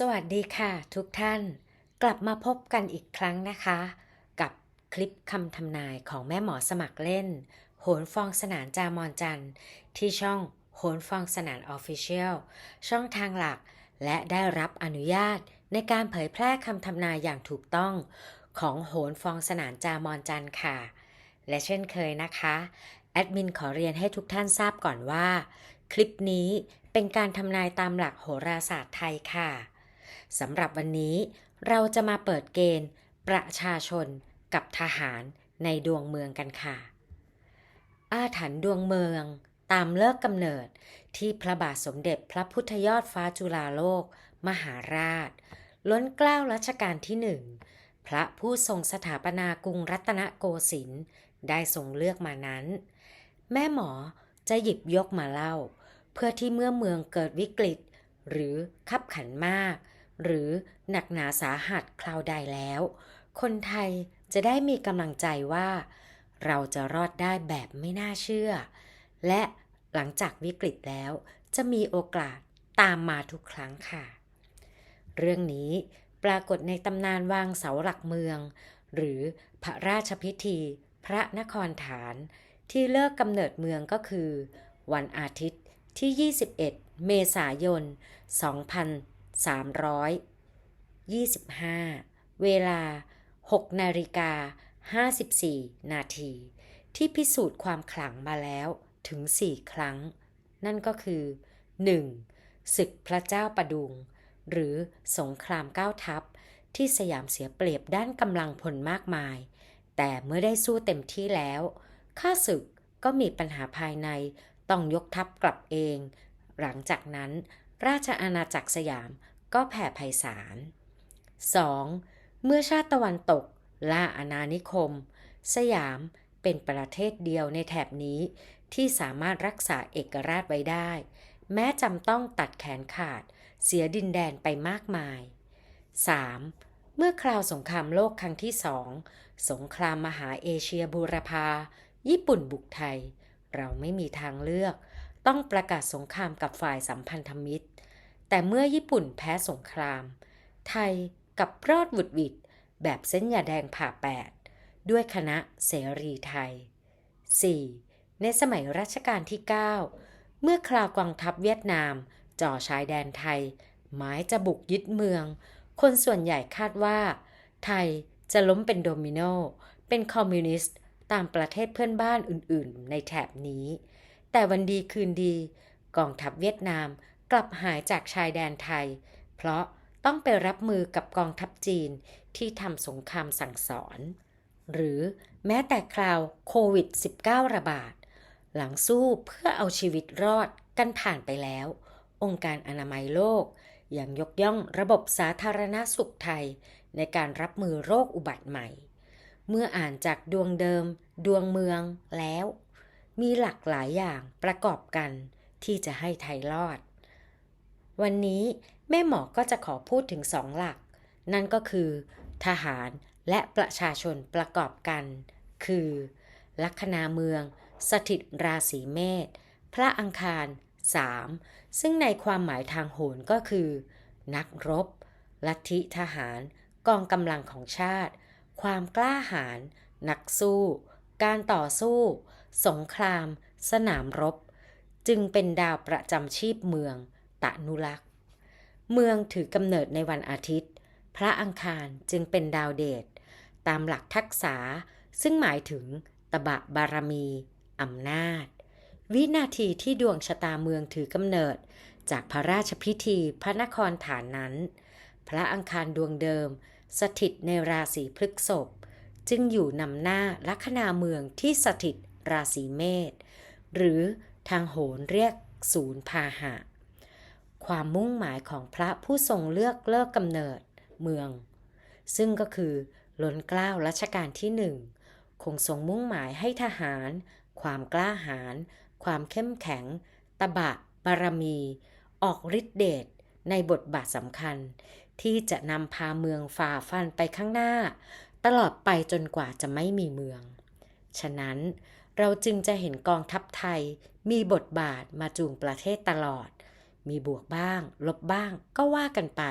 สวัสดีค่ะทุกท่านกลับมาพบกันอีกครั้งนะคะ กับคลิปคำทำนายของแม่หมอสมัครเล่น โหนฟองสนานจามอนจันทร์ที่ช่องโหนฟองสนานออฟฟิเชียลช่องทางหลัก และได้รับอนุญาตในการเผยแพร่คำทำนายอย่างถูกต้องของโหนฟองสนานจามอนจันทร์ค่ะ และเช่นเคยนะคะแอดมินขอเรียนให้ทุกท่านทราบก่อนว่า คลิปนี้เป็นการทำนายตามหลักโหราศาสตร์ไทยค่ะ สำหรับวันนี้เราจะมาเปิดเกณฑ์ประชาชนกับทหารในดวงเมืองกันค่ะ อาถรรพ์ดวงเมืองตามเลิกกำเนิดที่พระบาทสมเด็จพระพุทธยอดฟ้าจุฬาโลก มหาราช ล้นเกล้ารัชกาลที่หนึ่งพระผู้ทรงสถาปนากรุงรัตนโกสินทร์ได้ทรงเลือกมานั้น แม่หมอจะหยิบยกมาเล่า เพื่อที่เมื่อเมืองเกิดวิกฤต หรือขับขันมาก หรือหนักหนาสาหัสคราวใดแล้ว คนไทยจะได้มีกำลังใจว่า เราจะรอดได้แบบไม่น่าเชื่อ และหลังจากวิกฤตแล้วจะมีโอกาสตามมาทุกครั้งค่ะ เรื่องนี้ปรากฏในตำนานวางเสาหลักเมือง หรือพระราชพิธี พระนครฐาน ที่เลิกกำเนิดเมืองก็คือ วันอาทิตย์ที่ 21 เมษายน 325 เวลา 6 นาฬิกา 54 นาที ที่พิสูจน์ความขลังมาแล้วถึง 4 ครั้ง นั่นก็คือ 1. ศึกพระเจ้าประดุง หรือสงครามเก้าทัพ ที่สยามเสียเปรียบด้านกำลังพลมากมาย แต่เมื่อได้สู้เต็มที่แล้วข้าศึกก็มีปัญหาภายในต้องยกทัพกลับเอง หลังจากนั้น ราชอาณาจักรสยามก็แผ่ไพศาล 2. เมื่อชาติตะวันตกล่าอาณานิคม สยามเป็นประเทศเดียวในแถบนี้ที่สามารถรักษาเอกราชไว้ได้ แม้จำต้องตัดแขนขาดเสียดินแดนไปมากมาย 3. เมื่อคราวสงครามโลกครั้งที่สองสงครามมหาเอเชียบูรพา ญี่ปุ่นบุกไทย เราไม่มีทางเลือก ต้องประกาศสงครามกับฝ่ายสัมพันธมิตร แต่เมื่อญี่ปุ่นแพ้สงคราม ไทยกับรอดหวุดหวิดแบบเส้นยาแดงผ่าแปดด้วยคณะเสรีไทย 4. ในสมัยรัชกาลที่ 9 เมื่อคราวกองทัพเวียดนาม จ่อชายแดนไทย หมายจะบุกยึดเมือง คนส่วนใหญ่คาดว่า ไทยจะล้มเป็นโดมิโน เป็นคอมมิวนิสต์ ตามประเทศเพื่อนบ้านอื่นๆ ในแถบนี้ แต่วันดีคืนดี กองทัพเวียดนามกลับหายจากชายแดนไทย เพราะต้องไปรับมือกับกองทัพจีนที่ทำสงครามสั่งสอน หรือแม้แต่คราวโควิด -19 ระบาด หลังสู้เพื่อเอาชีวิตรอดกันผ่านไปแล้ว องค์การอนามัยโลกยังยกย่องระบบสาธารณสุขไทย ในการรับมือโรคอุบัติใหม่ เมื่ออ่านจากดวงเดิม ดวงเมืองแล้ว มีหลากหลายอย่างประกอบกันที่จะให้ไทยรอด วันนี้แม่หมอก็จะขอพูดถึงสองหลัก นั่นก็คือ ทหารและประชาชนประกอบกัน คือ ลัคนาเมือง สถิตราศีเมษพระอังคาร 3 ซึ่งในความหมายทางโหรก็คือ นักรบ ลัทธิทหาร กองกำลังของชาติ ความกล้าหาญนักสู้ การต่อสู้ สงคราม สนามรบ จึงเป็นดาวประจำชีพเมือง ตะนุลักษ์เมืองถือกำเนิดในวันอาทิตย์ พระอังคารจึงเป็นดาวเดชตามหลักทักษะซึ่งหมายถึงตบะบารมีอำนาจ วินาทีที่ดวงชะตาเมืองถือกำเนิด จากพระราชพิธีพระนครฐานนั้น พระอังคารดวงเดิม สถิตในราศีพฤกษภจึงอยู่นำหน้าลัคนาเมืองที่สถิต ราศีเมษหรือทางโหรเรียกศูนย์พาหะ ความมุ่งหมายของพระผู้ทรงเลือกเลิกกำเนิดเมือง ซึ่งก็คือล้นเกล้ารัชกาลที่หนึ่งคงทรงมุ่งหมายให้ทหาร ความกล้าหาญความเข้มแข็ง ตบะบารมี ออกฤทธิเดชในบทบาทสำคัญ ที่จะนำพาเมืองฝ่าฟันไปข้างหน้า ตลอดไปจนกว่าจะไม่มีเมือง ฉะนั้น เราจึงจะเห็นกองทัพไทยมีบทบาทมาจูงประเทศตลอด มีบวกบ้าง ลบบ้างก็ว่ากันไป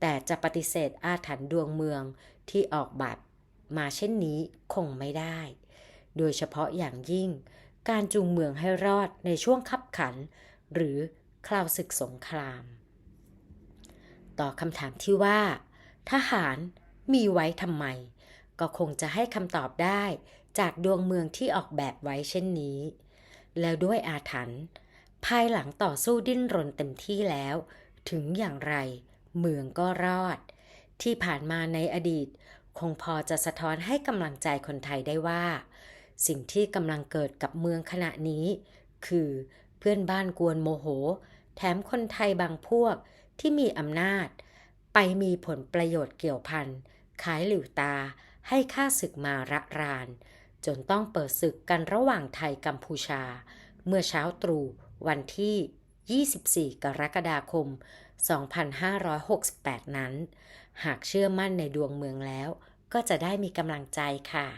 แต่จะปฏิเสธอาถรรพ์ดวงเมืองที่ออกแบบมาเช่นนี้คงไม่ได้ โดยเฉพาะอย่างยิ่ง การจูงเมืองให้รอดในช่วงคับขัน หรือคราวศึกสงคราม ต่อคำถามที่ว่า ทหารมีไว้ทำไม ก็คงจะให้คำตอบได้ จากดวงเมืองที่ออกแบบไว้เช่นนี้ แล้วด้วยอาถรรพ์ภายหลังต่อสู้ดิ้นรนเต็มที่แล้ว ถึงอย่างไร เมืองก็รอด ที่ผ่านมาในอดีต คงพอจะสะท้อนให้กำลังใจคนไทยได้ว่า สิ่งที่กำลังเกิดกับเมืองขณะนี้ คือเพื่อนบ้านกวนโมโห แถมคนไทยบางพวกที่มีอำนาจ ไปมีผลประโยชน์เกี่ยวพันขายหลิวตาให้ค่าศึกมาระราน จนต้องเปิดศึกกันระหว่างไทยกัมพูชา เมื่อเช้าตรู่วันที่ 24 กรกฎาคม 2568 นั้น หากเชื่อมั่นในดวงเมืองแล้ว ก็จะได้มีกำลังใจค่ะ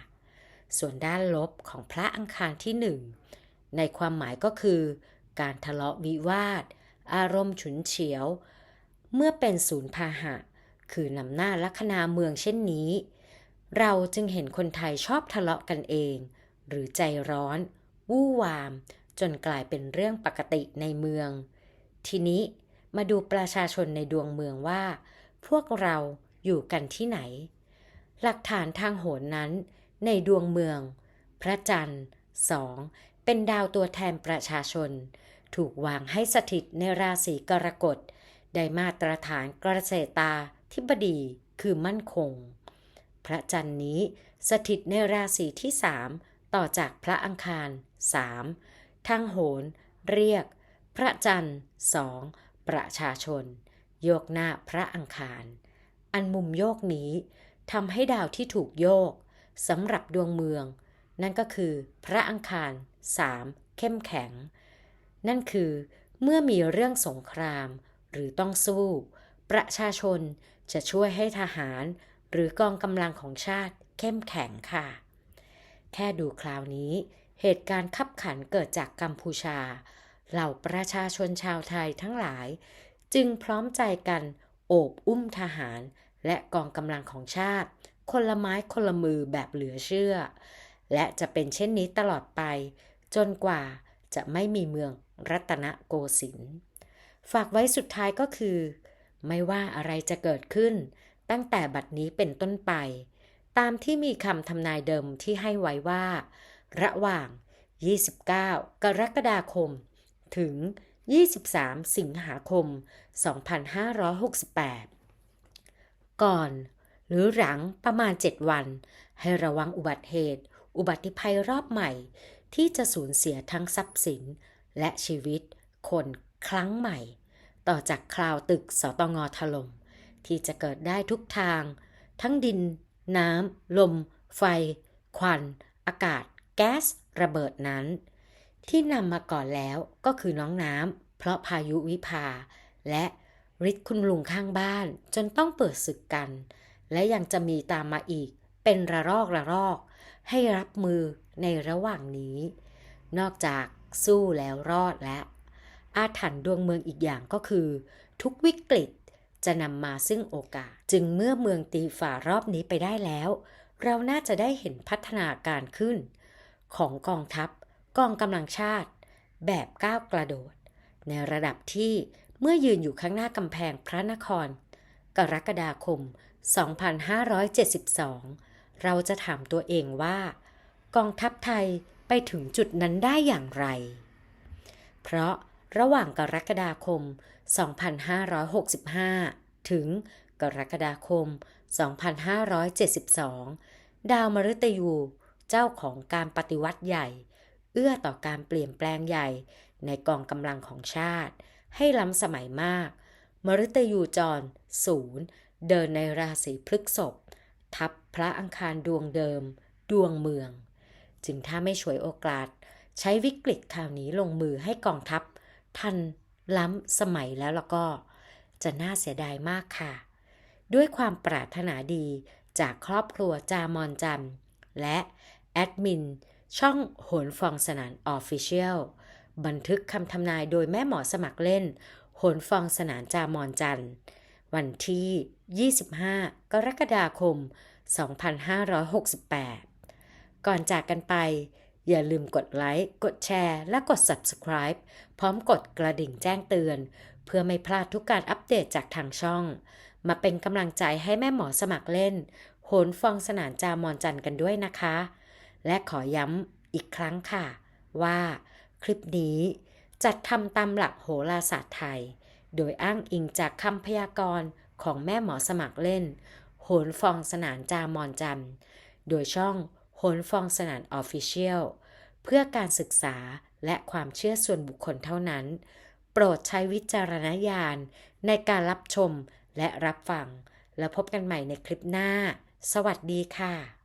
ส่วนด้านลบของพระอังคารที่หนึ่งในความหมายก็คือ การทะเลาะวิวาท อารมณ์ฉุนเฉียว เมื่อเป็นศูนย์พาหะ คือนำหน้าลัคนาเมืองเช่นนี้ เราจึงเห็นคนไทยชอบทะเลาะกันเอง หรือใจร้อน วู่วาม จนกลายเป็นเรื่องปกติในเมือง ทีนี้มาดูประชาชนในดวงเมืองว่า พวกเราอยู่กันที่ไหน หลักฐานทางโหรนนั้น ในดวงเมือง พระจันทร์สองเป็นดาวตัวแทนประชาชน ถูกวางให้สถิตในราศีกรกฎได้มาตรฐานกระเสตาธิบดีคือมั่นคง พระจันทร์นี้สถิตในราศีที่สามต่อจากพระอังคารสามทางโหรเรียก พระจันทร์สองประชาชน โยกหน้าพระอังคาร อันมุมโยกนี้ทำให้ดาวที่ถูกโยกสำหรับดวงเมือง นั่นก็คือพระอังคารสามเข้มแข็ง นั่นคือเมื่อมีเรื่องสงครามหรือต้องสู้ ประชาชนจะช่วยให้ทหาร หรือกองกำลังของชาติเข้มแข็งค่ะ แค่ดูคราวนี้ เหตุการณ์ขับขันเกิดจากกัมพูชา เหล่าประชาชนชาวไทยทั้งหลาย จึงพร้อมใจกันโอบอุ้มทหาร และกองกำลังของชาติ คนละไม้คนละมือแบบเหลือเชื่อ และจะเป็นเช่นนี้ตลอดไป จนกว่าจะไม่มีเมืองรัตนโกสินทร์ฝากไว้สุดท้ายก็คือ ไม่ว่าอะไรจะเกิดขึ้น ตั้งแต่บัดนี้เป็นต้นไป ตามที่มีคำทำนายเดิมที่ให้ไว้ว่า ระหว่าง 29 กรกฎาคม ถึง 23 สิงหาคม 2568 ก่อน หรือหลังประมาณ 7 วัน ให้ระวังอุบัติเหตุ อุบัติภัยรอบใหม่ ที่จะสูญเสียทั้งทรัพย์สิน และชีวิตคนครั้งใหม่ ต่อจากคราวตึกสตงถลม่ม ที่จะเกิดได้ทุกทาง ทั้งดิน น้ำ ลม ไฟ ควัน อากาศ แก๊ส ระเบิดนั้น ที่นำมาก่อนแล้วก็คือน้องน้ำเพราะพายุวิภา และฤทธิ์คุณลุงข้างบ้านจนต้องเปิดศึกกัน และยังจะมีตามมาอีกเป็นระลอกระลอก ให้รับมือในระหว่างนี้ นอกจากสู้แล้วรอดแล้วอาถรรพ์ดวงเมืองอีกอย่างก็คือ ทุกวิกฤต จะนำมาซึ่งโอกาส จึงเมื่อเมืองตีฝ่ารอบนี้ไปได้แล้ว เราน่าจะได้เห็นพัฒนาการขึ้น ของกองทัพ กองกำลังชาติ แบบก้าวกระโดด ในระดับที่เมื่อยืนอยู่ข้างหน้ากำแพงพระนคร กรกฎาคม 2572 เราจะถามตัวเองว่า กองทัพไทยไปถึงจุดนั้นได้อย่างไร เพราะ ระหว่างกรกฎาคม 2565 ถึงกรกฎาคม 2572 ดาวมฤตยู เจ้าของการปฏิวัติใหญ่ เอื้อต่อการเปลี่ยนแปลงใหญ่ ในกองกำลังของชาติ ให้ล้ำสมัยมาก มฤตยูจรศูนย์เดินในราศีพฤกษภทับพระอังคารดวงเดิม ดวงเมือง จึงถ้าไม่ช่วยโอกาส ใช้วิกฤตคราวนี้ลงมือให้กองทัพ ทันล้ำสมัยแล้วแล้วก็จะน่าเสียดายมากค่ะ ด้วยความปรารถนาดีจากครอบครัวจามอนจันและแอดมินช่องโหนฟองสนานออฟฟิเชียลบันทึกคำทำนายโดยแม่หมอสมัครเล่น โหนฟองสนานจามอนจันทร์ วันที่ 25 กรกฎาคม 2568 ก่อนจากกันไป อย่าลืมกดไลค์ กดแชร์ และกด Subscribe ร้อมกดกระดิ่งแจ้งเตือน เพื่อไม่พลาดทุกการอัปเดตจากทางช่อง มาเป็นกำลังใจให้แม่หมอสมัครเล่น โหนฟองสนานจามอนจันกันด้วยนะคะ และขอย้ำอีกครั้งค่ะ ว่าคลิปนี้จัดทำตามหลักโหราศาสตร์ไทย โดยอ้างอิงจากคำพยากรณ์ของแม่หมอสมัครเล่น โหนฟองสนานจามอนจันโดยช่องโหนฟองสนานออฟฟิเชียลเพื่อการศึกษา และความเชื่อส่วนบุคคลเท่านั้น โปรดใช้วิจารณญาณในการรับชมและรับฟัง แล้วพบกันใหม่ในคลิปหน้า สวัสดีค่ะ